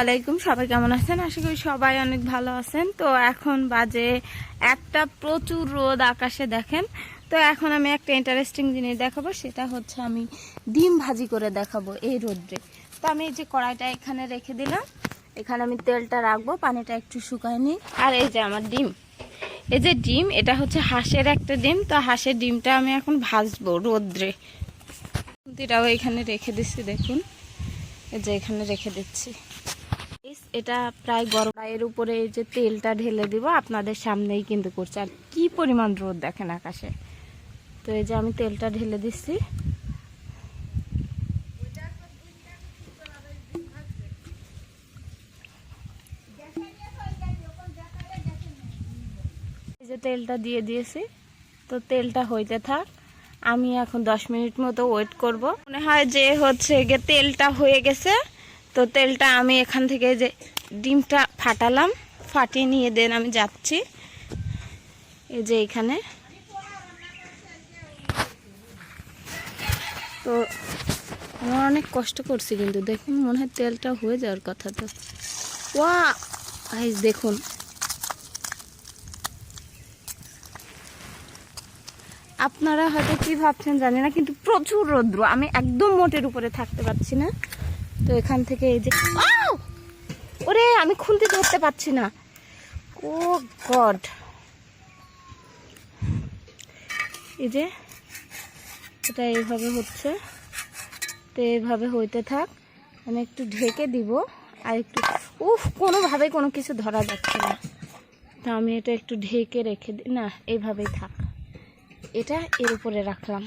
আলাইকুম, সবাই কেমন আছেন? আশা করি সবাই অনেক ভালো আছেন। তো এখন বাজে একটা প্রচুর রোদ আকাশে, দেখেন। তো এখন আমি একটা ইন্টারেস্টিং জিনিস দেখাবো, সেটা হচ্ছে আমি ডিম ভাজি করে দেখাবো এই রোদ্রে। তো আমি এই যে কড়াইটা এখানে রেখে দিলাম। এখানে আমি তেলটা রাখব, পানিটা একটু শুকায়নি আর এই যে আমার ডিম। এই যে ডিম, এটা হচ্ছে হাঁসের একটা ডিম। তো হাঁসের ডিমটা আমি এখন ভাজবো রোদ্রে। খুন্তিটাও এখানে রেখে দিচ্ছি, দেখুন। এই যে এখানে রেখে দিচ্ছি। এটা প্রায় গরম এর উপরে এই যে তেলটা ঢেলে দিব, আপনাদের সামনেই কিন্তু করছে। আর কি পরিমাণ রোদ দেখেন আকাশে। তো এই যে আমি তেলটা ঢেলে দিচ্ছি। যে তেলটা দিয়ে দিয়েছি। তো তেলটা হইতে থাক, আমি এখন দশ মিনিট মতো ওয়েট করব। মনে হয় যে হচ্ছে তেলটা হয়ে গেছে। তো তেলটা আমি এখান থেকে যে ডিমটা ফাটালাম, ফাটিয়ে নিয়ে দেন, আমি যাচ্ছি। এই যে এখানে। তো আমার অনেক কষ্ট করছি কিন্তু, দেখুন, মনে হয় তেলটা হয়ে যাওয়ার কথা তো ওয়া এই দেখুন। আপনারা হয়তো কি ভাবছেন জানি না, কিন্তু প্রচুর রৌদ্র। আমি একদম মোটের উপরে থাকতে পারছি না। তো এখান থেকে এই যে! ওরে, আমি খুন্তি ধরতে পারছি না। Oh God. এই যে, এটা এইভাবে হচ্ছে। তো এইভাবে হইতে থাক। আমি একটু ঢেকে দিব, আর একটু উফ কোনোভাবে কোনো কিছু ধরা যাচ্ছে না। তো আমি এটা একটু ঢেকে রেখে দিই না, এইভাবেই থাক। এটা এর উপরে রাখলাম।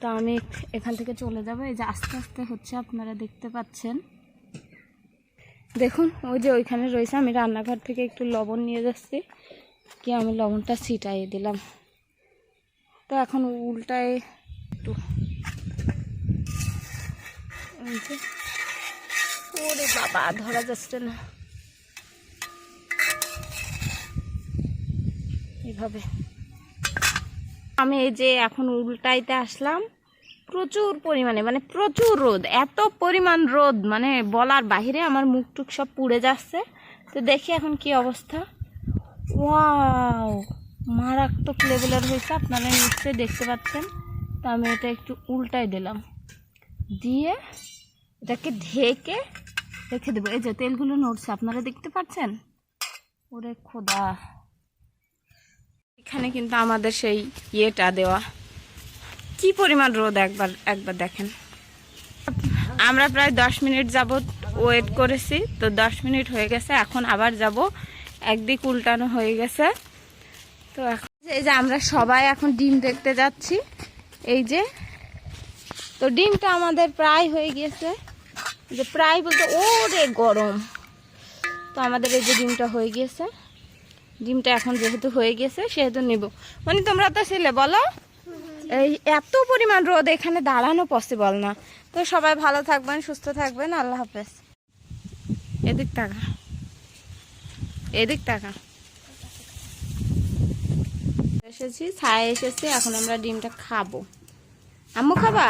তো আমি এখান থেকে চলে যাব। এই যে আস্তে আস্তে হচ্ছে, আপনারা দেখতে পাচ্ছেন। দেখুন, ওই যে ওইখানে রয়েছে, আমি রান্নাঘর থেকে একটু লবণ নিয়ে যাচ্ছি। কি আমি লবণটা ছিটাইয়ে দিলাম। তো এখন উল্টায় একটু। ওরে বাবা, ধরা যাচ্ছে না। এইভাবে। আমি এই যে এখন উল্টাইতে আসলাম। প্রচুর পরিমাণে মানে প্রচুর রোদ, এত পরিমাণ রোদ মানে বলার বাহিরে আমার মুখ টুক সব পুড়ে যাচ্ছে। তো দেখি এখন কি অবস্থা। ওয়াও, মারাত্মক লেভেলের হয়েছে, আপনারা নিশ্চয়ই দেখতে পাচ্ছেন। তো আমি এটা একটু উল্টাই দিলাম। দিয়ে এটাকে ঢেকে রেখে দেবো। এই যে তেলগুলো নড়ছে, আপনারা দেখতে পাচ্ছেন? ওরে খোদা। এখানে কিন্তু আমাদের সেই ইয়েটা দেওয়া। কি পরিমাণ রোদ একবার একবার দেখেন। আমরা প্রায় দশ মিনিট যাবত ওয়েট করেছি, তো দশ মিনিট হয়ে গেছে, এখন আবার যাব। একদিক উল্টানো হয়ে গেছে। তো এই যে আমরা সবাই এখন ডিম দেখতে যাচ্ছি। এই যে, তো ডিমটা আমাদের প্রায় হয়ে গিয়েছে যে প্রায় বলতে ওরে গরম। তো আমাদের এই যে ডিমটা হয়ে গিয়েছে ডিমটা এখন যেহেতু হয়ে গেছে, সেহেতু নিব। মানে তোমরা তো ছিলে, বলো? এই এত পরিমাণ রোদ এখানে দাঁড়ানো পসিবল না। তো সবাই ভালো থাকবেন সুস্থ থাকবেন আল্লাহ হাফেজ। এদিক টাকা এদিক টাকা এসেছি ছায় এসেছি এখন আমরা ডিমটা খাব। আম্মু খাবা?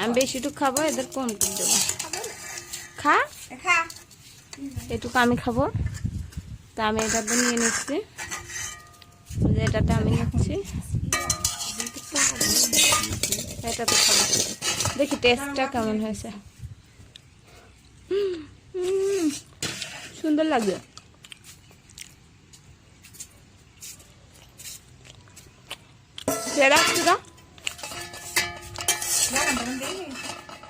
আমি বেশিটুকু খাব এদের কম করে দেবো? খা। এটুকু আমি খাব। তা আমি এটাতে নিয়ে নিচ্ছি। এই যে এটাতে আমি নিচ্ছি। এটাতে খাব। দেখি টেস্টটা কেমন হয়েছে। সুন্দর লাগবে রাখছি না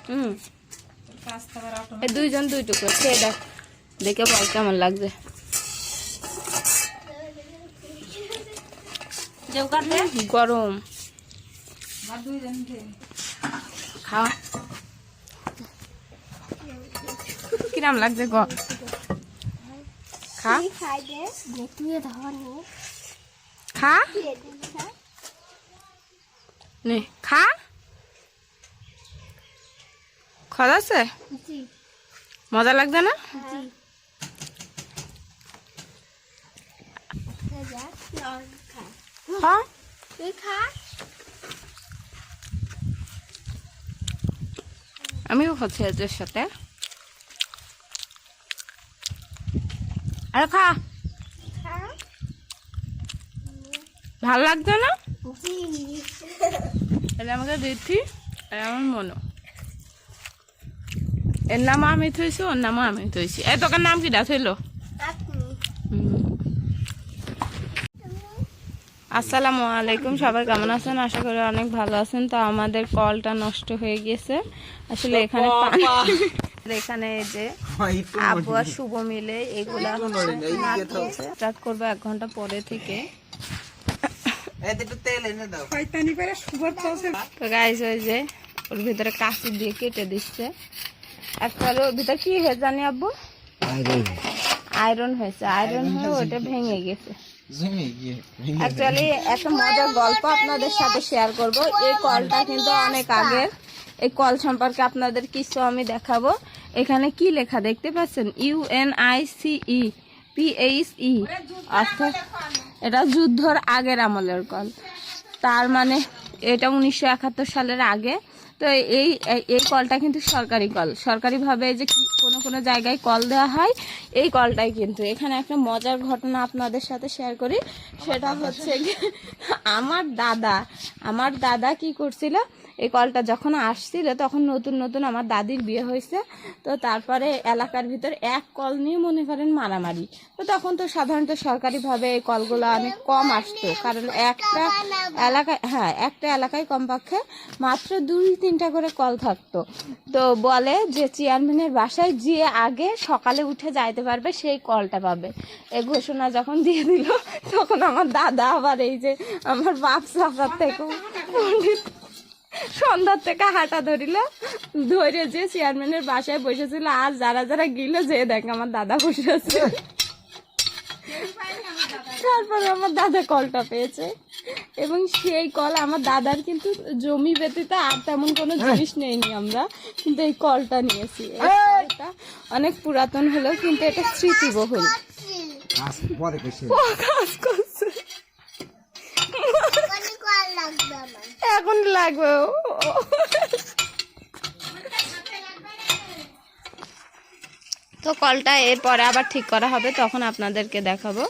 হুম। দুইজন দুই টুকরো। খেয়ে দেখ। দেখে বল কেমন লাগছে। গরম। খাওয়া কিরাম লাগছে গ? খা। খা। নে খা। খাওয়া আছে মজা লাগছে না? হ্যাঁ তুই খা আমিও খাচ্ছি এদের সাথে। আরে খা ভালো লাগছে না? এটা আমাকে দিচ্ছি আর আমার মনো। এর নামও আমি থইছি ওর নামও আমি থইছি। এই তোকার নাম কিটা থইলো আসসালামু আলাইকুম সবাই কেমন আছেন? আশা করি অনেক ভালো আছেন। তো আমাদের কলটা নষ্ট হয়ে গেছে আসলে এখানে এখানে এই যে আবু আর শুভ মিলে এগুলা স্টার্ট করব এক ঘণ্টা পরে থেকে। তো গাইস ওই যে ওর ভিতরে কাঁচি দিয়ে কেটে দিচ্ছে। একটা ওর ভিতরে কি হয়ে জানি আব্বু? আয়রন হয়েছে। আয়রন হয়ে ওটা ভেঙে গেছে। অ্যাকচুয়ালি একটা মজার গল্প আপনাদের সাথে শেয়ার এই কলটা কিন্তু অনেক আগের। এই কল সম্পর্কে আপনাদের কিছু আমি দেখাবো। এখানে কি লেখা দেখতে পাচ্ছেন? এইচ ই অর্থাৎ এটা যুদ্ধর আগের আমলের কল তার মানে এটা উনিশশো একাত্তর সালের আগে। তো এই, এই- কলটা কিন্তু সরকারি কল সরকারিভাবে যে কোনো জায়গায় কল দেওয়া হয় এই কলটাই কিন্তু। এখানে একটা মজার ঘটনা আপনাদের সাথে শেয়ার করি। সেটা হচ্ছে আমার দাদা আমার দাদা কি করছিল এই কলটা যখন আসছিল, তখন নতুন নতুন আমার দাদির বিয়ে হয়েছে। তো তারপরে এলাকার ভিতর এক কল নিয়ে মনে করেন মারামারি। তো তখন তো সাধারণত সরকারিভাবে এই কলগুলো অনেক কম আসতো। কারণ একটা এলাকায় হ্যাঁ একটা এলাকায় কমপক্ষে মাত্র দুই, তিনটা করে কল থাকতো। তো বলে যে চেয়ারম্যানের বাসায় যে আগে সকালে উঠে যাইতে পারবে, সেই কলটা পাবে। এ ঘোষণা যখন দিয়ে দিল, তখন আমার দাদা আবার এই যে আমার বাপ সাফার থেকে সন্ধ্যার থেকে হাঁটা ধরিল। ধরে যে চেয়ারম্যানের বাসায় বসেছিল আর যারা যারা গিল যে দেখ আমার দাদা বসে আছে। তারপরে আমার দাদা কলটা পেয়েছে। এবং সেই কল আমার দাদার কিন্তু জমি ব্যতীত আর তেমন কোনো জিনিস নেইনি আমরা। কিন্তু এই কলটা নিয়েছি। এই অনেক পুরাতন হলেও কিন্তু এটা স্মৃতিবহুল। কাজ করছে এখন লাগবে। তো কলটা এরপরে আবার ঠিক করা হবে তখন আপনাদেরকে দেখাবো